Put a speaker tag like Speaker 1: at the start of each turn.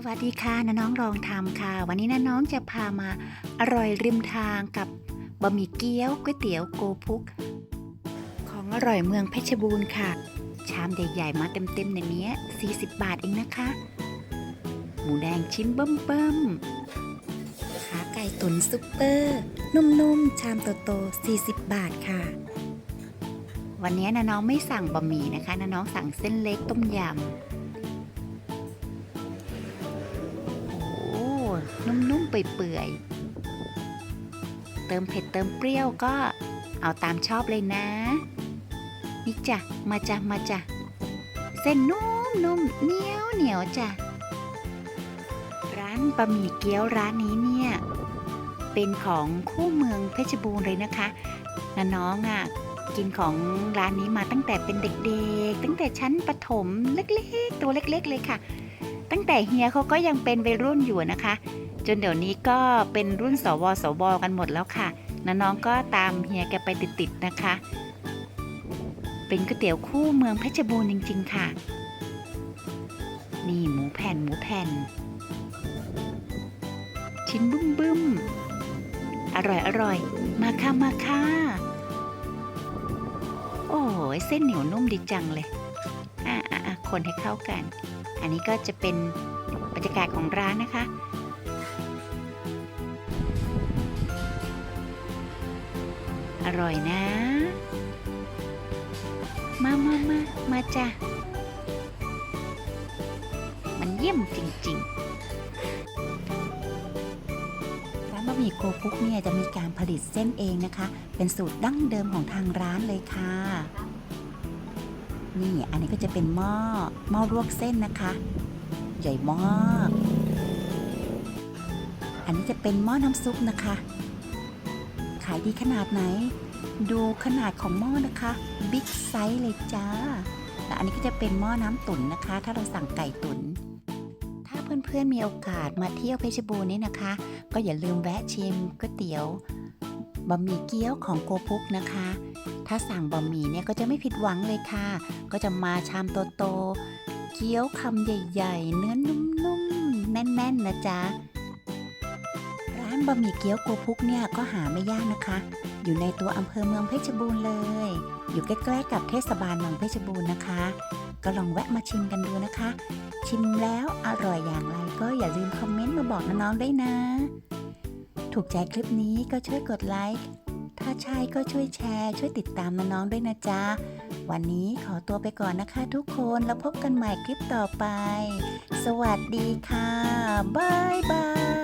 Speaker 1: สวัสดีค่ะน้องลองทำค่ะ วันนี้น้องจะพามาอร่อยริมทางกับบะหมี่เกี๊ยวก๋วยเตี๋ยวโกพุก ของอร่อยเมืองเพชรบูรณ์ค่ะ ชามใหญ่ๆมาเต็มๆในนี้40 บาทเองนะคะ หมูแดงชิ้นเบิ่มๆขาไก่ตุ๋นซุปเปอร์ นุ่มๆ ชามโตๆ40 บาทค่ะ วันนี้น้องไม่สั่งบะหมี่นะคะน้องสั่งเส้นเล็กต้มยำ นุ่มๆ เปื่อยๆ เติมเผ็ดเติมเปรี้ยวก็เอาตามชอบเลยนะ นี่จ้ะ มาจ้ะ มาจ้ะ เส้นนุ่มนุ่มเหนียวเหนียวจ้ะ ร้านบะหมี่เกี๊ยวร้านนี้เนี่ย เป็นของคู่เมืองเพชรบูรณ์เลยนะคะนน้องอะกินของร้านนี้มาตั้งแต่เป็นเด็กๆ ตั้งแต่ชั้นประถมเล็กๆ ตัวเล็กๆเลยค่ะ ตั้งแต่เฮียเขาก็ยังเป็นวัยรุ่นอยู่นะคะ จนเดี๋ยวนี้ก็เป็นรุ่นสวสวกันหมดแล้วค่ะน้าน้องก็ตามเฮียแกไปติดๆนะคะ เป็นก๋วยเตี๋ยวคู่เมืองเพชรบูรณ์จริง ๆ ค่ะ นี่หมูแผ่นหมูแผ่น ชิ้นบึ้มบึ้มๆอร่อยอร่อยมาค่ะมาค่ะโอ้ยเส้นเหนียวนุ่มดีจังเลยอะอะอะคนให้เข้ากัน อันนี้ก็จะเป็นบรรยากาศของร้านนะคะ อร่อยนะ มามามามาจ้ะ มันเยี่ยมจริงๆ ร้านบะหมี่โกพุกเนี่ยจะมีการผลิตเส้นเองนะคะ เป็นสูตรดั้งเดิมของทางร้านเลยค่ะ นี่อันนี้ก็จะเป็นหม้อหม้อลวกเส้นนะคะ ใหญ่มาก อันนี้จะเป็นหม้อน้ำซุปนะคะ ขายดีขนาดไหน ดูขนาดของหม้อนะคะบิ๊กไซส์เลยจ้าและอันนี้ก็จะเป็นหม้อน้ำตุ๋นนะคะ ถ้าเราสั่งไก่ตุ๋นถ้าเพื่อนๆมีโอกาสมาเที่ยวเพชรบูรณ์นี่นะคะ ก็อย่าลืมแวะชิมก๋วยเตี๋ยวบะหมี่เกี๊ยวของโกพุกนะคะ ถ้าสั่งบะหมี่เนี่ยก็จะไม่ผิดหวังเลยค่ะ ก็จะมาชามโตๆเกี๊ยวคำใหญ่ ๆ เนื้อนุ่มๆแน่นๆนะจ๊ะ บะหมี่เกี๊ยวโกพุกเนี่ยก็หาไม่ยากนะคะ อยู่ในตัวอำเภอเมืองเพชรบูรณ์เลย อยู่ใกล้ๆกับเทศบาลเมืองเพชรบูรณ์นะคะ ก็ลองแวะมาชิมกันดูนะคะ ชิมแล้วอร่อยอย่างไรก็อย่าลืมคอมเมนต์มาบอกน้องๆด้วยนะ ถูกใจคลิปนี้ก็ช่วยกดไลค์ถ้าใช่ก็ช่วยแชร์ ช่วยติดตามน้องๆด้วยนะจ๊ะวันนี้ขอตัวไปก่อนนะคะทุกคนแล้วพบกันใหม่คลิปต่อไป สวัสดีค่ะ บ๊ายบาย